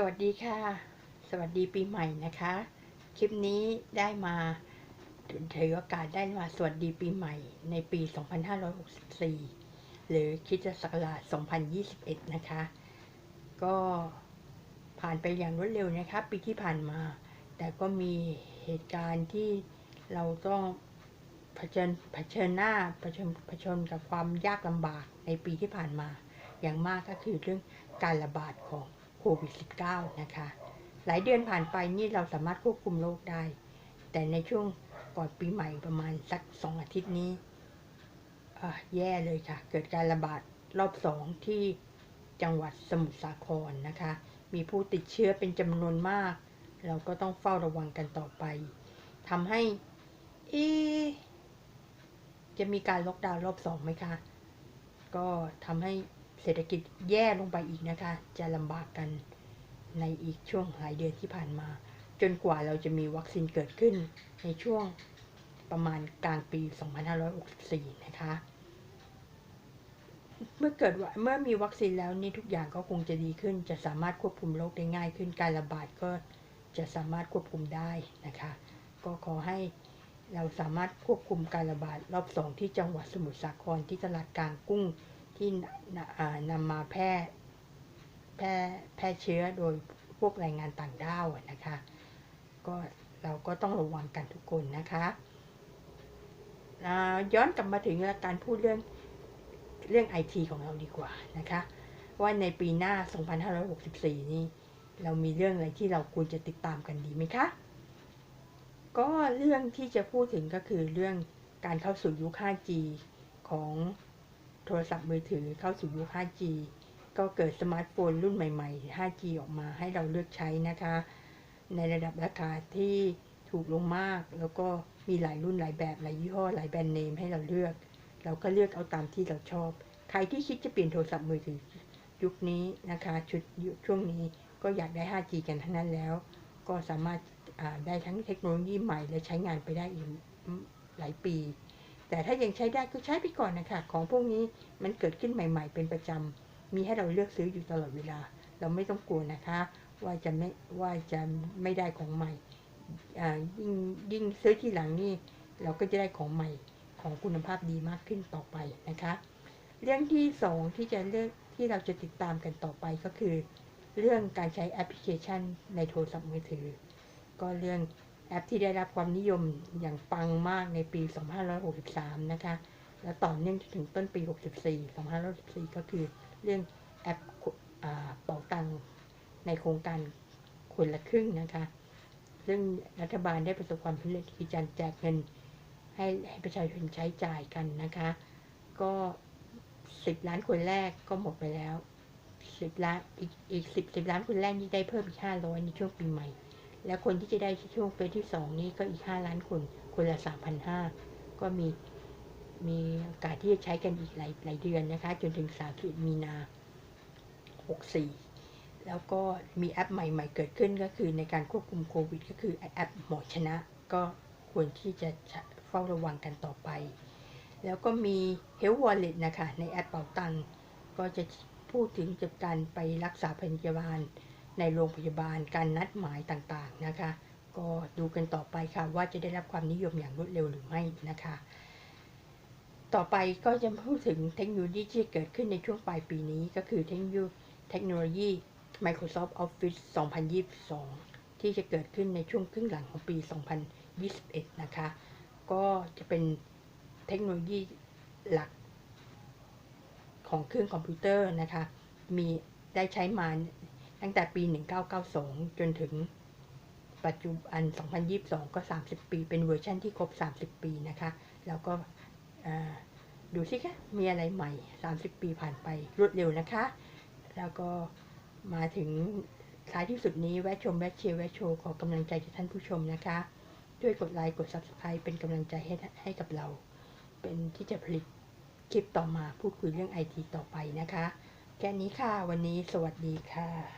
สวัสดีค่ะ สวัสดีปีใหม่นะคะ คลิปนี้ได้มาถือโอกาสได้มาสวัสดีปีใหม่ในปี 2564 หรือคริสตศักราช 2021 นะคะ ก็ผ่านไปอย่างรวดเร็วนะคะ ปีที่ผ่านมา แต่ก็มีเหตุการณ์ที่เราต้องเผชิญเผชิญหน้าเผชิญเผชิญกับความยากลำบากในปีที่ผ่านมา อย่างมากก็คือเรื่องการระบาดของ โควิด -19 นะคะ หลายเดือนผ่านไปนี่เราสามารถควบคุมโรคได้ แต่ในช่วงก่อนปีใหม่ประมาณสักสองอาทิตย์นี้แย่เลยค่ะ เกิดการระบาดรอบสองที่จังหวัดสมุทรสาครนะคะ มีผู้ติดเชื้อเป็นจำนวนมาก เราก็ต้องเฝ้าระวังกันต่อไปทำให้เอจะมีการล็อกดาวน์รอบสองไหมคะ ก็ทำให้ เศรษฐกิจแย่ลงไปอีกนะคะ จะลำบากกันในอีกช่วงหลายเดือนที่ผ่านมา จนกว่าเราจะมีวัคซีนเกิดขึ้นในช่วงประมาณกลางปี 2564 นะคะ เมื่อเกิดเมื่อมีวัคซีนแล้วนี่ทุกอย่างก็คงจะดีขึ้น จะสามารถควบคุมโรคได้ง่ายขึ้น การระบาดก็จะสามารถควบคุมได้นะคะ ก็ขอให้เราสามารถควบคุมการระบาดรอบสองที่จังหวัดสมุทรสาครที่ตลาดกลางกุ้ง ที่นำมาแพร่แพร่แพร่เชื้อโดยพวกแรงงานต่างด้าวนะคะ ก็เราก็ต้องระวังกันทุกคนนะคะย้อนกลับมาถึงการพูดเรื่องเรื่องไอทีของเราดีกว่านะคะ ว่าในปีหน้า 2564 นี้ เรามีเรื่องอะไรที่เราควรจะติดตามกันดีไหมคะ ก็เรื่องที่จะพูดถึงก็คือเรื่องการเข้าสู่ยุค 5G ของ โทรศัพท์มือถือเข้าสู่ยุค 5G ก็เกิดสมาร์ทโฟนรุ่นใหม่ๆ 5G ออกมาให้เราเลือกใช้นะคะ ในระดับราคาที่ถูกลงมาก แล้วก็มีหลายรุ่นหลายแบบหลายยี่ห้อหลายแบรนด์เนมให้เราเลือก เราก็เลือกเอาตามที่เราชอบ ใครที่คิดจะเปลี่ยนโทรศัพท์มือถือยุคนี้นะคะชุดช่วงนี้ก็อยากได้ 5G กันทั้งนั้นแล้ว ก็สามารถได้ทั้งเทคโนโลยีใหม่และใช้งานไปได้อีกหลายปี แต่ถ้ายังใช้ได้ก็ใช้ไปก่อนนะคะ ของพวกนี้มันเกิดขึ้นใหม่ ๆ เป็นประจำ มีให้เราเลือกซื้ออยู่ตลอดเวลา เราไม่ต้องกลัวนะคะ ว่าจะไม่ว่าจะไม่ได้ของใหม่ยิ่งยิ่งซื้อที่หลังนี่เราก็จะได้ของใหม่ของคุณภาพดีมากขึ้นต่อไปนะคะ เรื่องที่สองที่จะเลือกที่เราจะติดตามกันต่อไปก็คือ เรื่องการใช้แอปพลิเคชันในโทรศัพท์มือถือ ก็เรื่อง แอปที่ได้รับความนิยมอย่างปังมากในปี 2563 นะคะ และต่อเนื่องถึงต้นปี 64 2564 ก็คือเรื่องแอปเป๋าตังในโครงการคนละครึ่งนะคะ ซึ่งรัฐบาลได้ประสบความสำเร็จที่จะแจกเงินให้ให้ประชาชนใช้จ่ายกันนะคะ ก็ 10 ล้านคนแรกก็หมดไปแล้ว 10 ล้านอีกอีก 10 10 ล้านคนแรกนี่ได้เพิ่มอีก500ในช่วงปีใหม่ แล้วคนที่จะได้ช่วงเฟสที่สองนี้ก็อีกห้าล้านคน คนละสามพันห้าก็มีมีโอกาสที่จะใช้กันอีกหลายหลายเดือนนะคะ จนถึงสามสิบมีนาหกสี่แล้วก็มีแอปใหม่ ๆ เกิดขึ้นก็คือในการควบคุมโควิด ก็คือแอปหมอชนะ ก็ควรที่จะเฝ้าระวังกันต่อไป แล้วก็มี Health Wallet นะคะ ในแอปเป๋าตังก็จะพูดถึงจับการไปรักษาพยาบาล ในโรงพยาบาลการนัดหมายต่างๆนะคะ ก็ดูกันต่อไปค่ะว่าจะได้รับความนิยมอย่างรวดเร็วหรือไม่นะคะ ต่อไปก็จะพูดถึงเทคโนโลยีที่เกิดขึ้นในช่วงปลายปีนี้ ก็คือเทคโนโลยี Microsoft Office 2022 ที่จะเกิดขึ้นในช่วงครึ่งหลังของปี 2021 นะคะ ก็จะเป็นเทคโนโลยีหลักของเครื่องคอมพิวเตอร์นะคะ มีได้ใช้มา ตั้งแต่ปี 1992 จนถึงปัจจุบัน 2022 ก็ 30 ปี เป็นเวอร์ชันที่ครบ 30 ปีนะคะ แล้วก็ดูสิคะมีอะไรใหม่ 30 ปีผ่านไปรวดเร็วนะคะ แล้วก็มาถึงท้ายที่สุดนี้แวะชมแวะเชียร์แวะโชว์ขอกำลังใจจากท่านผู้ชมนะคะ ด้วยกดไลค์กด Subscribe เป็นกำลังใจให้ให้กับเรา เป็นที่จะผลิตคลิปต่อมาพูดคุยเรื่องไอทีต่อไปนะคะ แค่นี้ค่ะ วันนี้สวัสดีค่ะ